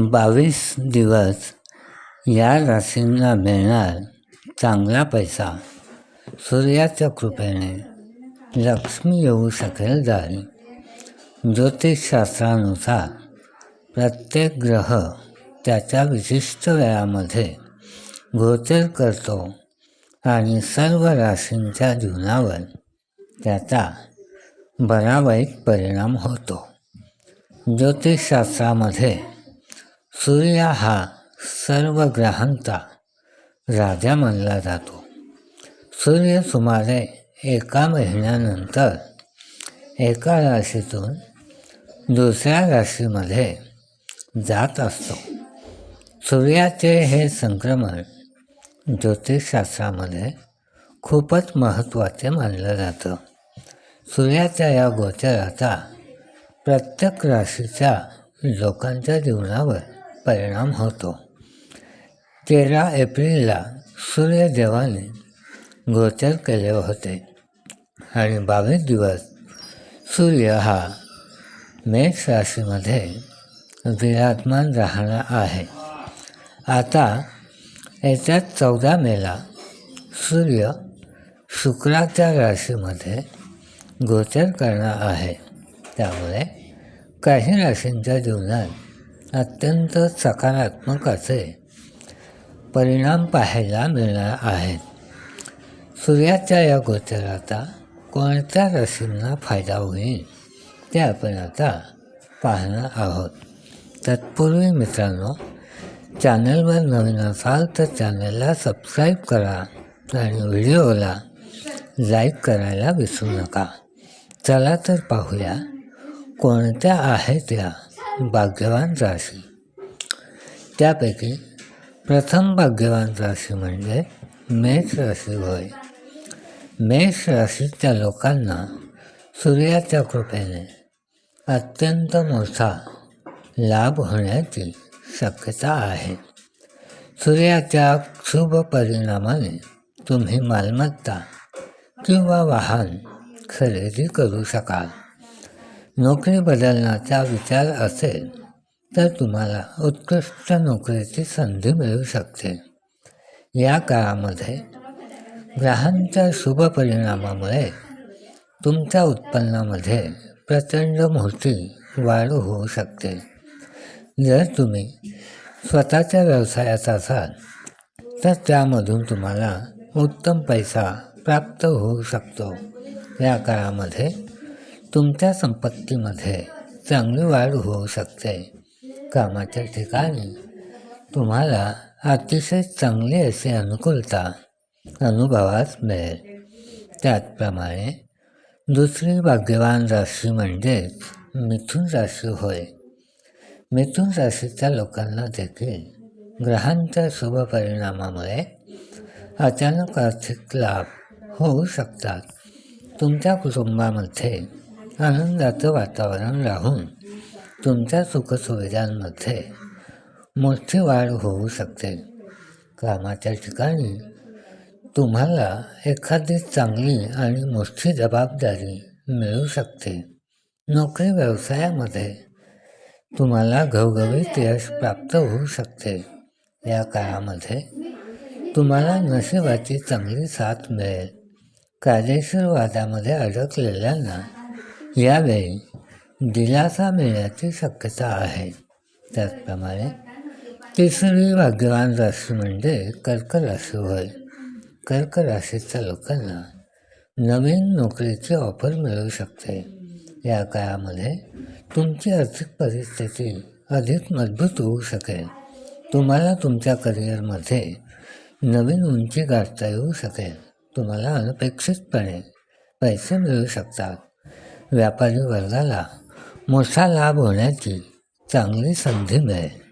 बावीस दिवस या राशींना मिळणार चांगला पैसा. सूर्याच्या कृपेने लक्ष्मी येऊ शकेल जाईल ज्योतिषशास्त्रानुसार प्रत्येक ग्रह त्याच्या विशिष्ट वेळामध्ये गोचर करतो आणि सर्व राशींच्या जीवनावर त्याचा बरा वाईट परिणाम होतो. ज्योतिषशास्त्रामध्ये सूर्य हा सर्व ग्रहांचा राजा मानला जातो. सूर्य सुमारे एका महिन्यानंतर एका राशीतून दुसऱ्या राशीमध्ये जात असतो. सूर्याचे हे संक्रमण ज्योतिषशास्त्रामध्ये खूपच महत्त्वाचे मानलं जातं. सूर्याच्या या गोचराचा प्रत्येक राशीच्या लोकांच्या जीवनावर परिणाम होतो. तेरा एप्रिलला सूर्यदेवाने गोचर केले होते. आणि बावीस दिवस सूर्य हा मेष राशीमध्ये विराजमान राहणार आहे. आता येत्या चौदा मेला सूर्य शुक्राच्या राशीमध्ये गोचर करणार आहे. त्यामुळे काही राशींच्या जीवनात अत्यंत सकारात्मक असे परिणाम पाहायला मिळणार आहेत. सूर्याच्या या गोचराचा कोणत्या राशींना फायदा होईल ते आपण आता पाहणार आहोत. तत्पूर्वी मित्रांनो चॅनलवर नवीन असाल तर चॅनलला सबस्क्राईब करा आणि व्हिडिओला लाईक करायला विसरू नका. चला तर पाहूया कोणत्या आहेत या भाग्यवान राशी. त्यापैकी प्रथम भाग्यवान राशी म्हणजे मेष राशी होय. मेष राशीच्या लोकांना सूर्याच्या कृपेने अत्यंत मोठा लाभ होण्याची शक्यता आहे. सूर्याच्या शुभ परिणामाने तुम्ही मालमत्ता किंवा वाहन खरेदी करू शकाल. नोकरी बदलण्याचा विचार असेल तर तुम्हाला उत्कृष्ट नोकरीची संधी मिळू शकते. या काळामध्ये ग्रहांच्या शुभ परिणामामुळे तुमच्या उत्पन्नामध्ये प्रचंड मोठी वाढ होऊ शकते. जर तुम्ही स्वतःच्या व्यवसायात असाल तर त्यामधून तुम्हाला उत्तम पैसा प्राप्त होऊ शकतो. या काळामध्ये तुमच्या संपत्तीमध्ये चांगली वाढ होऊ शकते. कामाच्या ठिकाणी तुम्हाला अतिशय चांगली अशी अनुकूलता अनुभवास मिळेल. त्याचप्रमाणे दुसरी भाग्यवान राशी म्हणजेच मिथुन राशी होय. मिथुन राशीच्या लोकांना देखील ग्रहांच्या शुभ परिणामामुळे अचानक आर्थिक लाभ होऊ शकतात. तुमच्या कुटुंबामध्ये आनंदाचं वातावरण राहून तुमच्या सुखसुविधांमध्ये मोठी वाढ होऊ शकते. कामाच्या ठिकाणी तुम्हाला एखादी चांगली आणि मोठी जबाबदारी मिळू शकते. नोकरी व्यवसायामध्ये तुम्हाला घवघवीत यश प्राप्त होऊ शकते. या काळामध्ये तुम्हाला नशिबाची चांगली साथ मिळेल. कायदेशीर वादामध्ये अडकलेल्यांना यावेळी दिलासा मिळण्याची शक्यता आहे. त्याचप्रमाणे तिसरी भाग्यवान राशी म्हणजे कर्क राशी होय. कर्क राशीच्या लोकांना नवीन नोकरीची ऑफर मिळू शकते. या काळामध्ये तुमची आर्थिक परिस्थिती अधिक मजबूत होऊ शकेल. तुम्हाला तुमच्या करिअरमध्ये नवीन उंची गाठता येऊ शकेल. तुम्हाला अनपेक्षितपणे पैसे मिळू शकतात. व्यापारी वर्गाला मोठा लाभ होण्याची चांगली संधी मिळेल.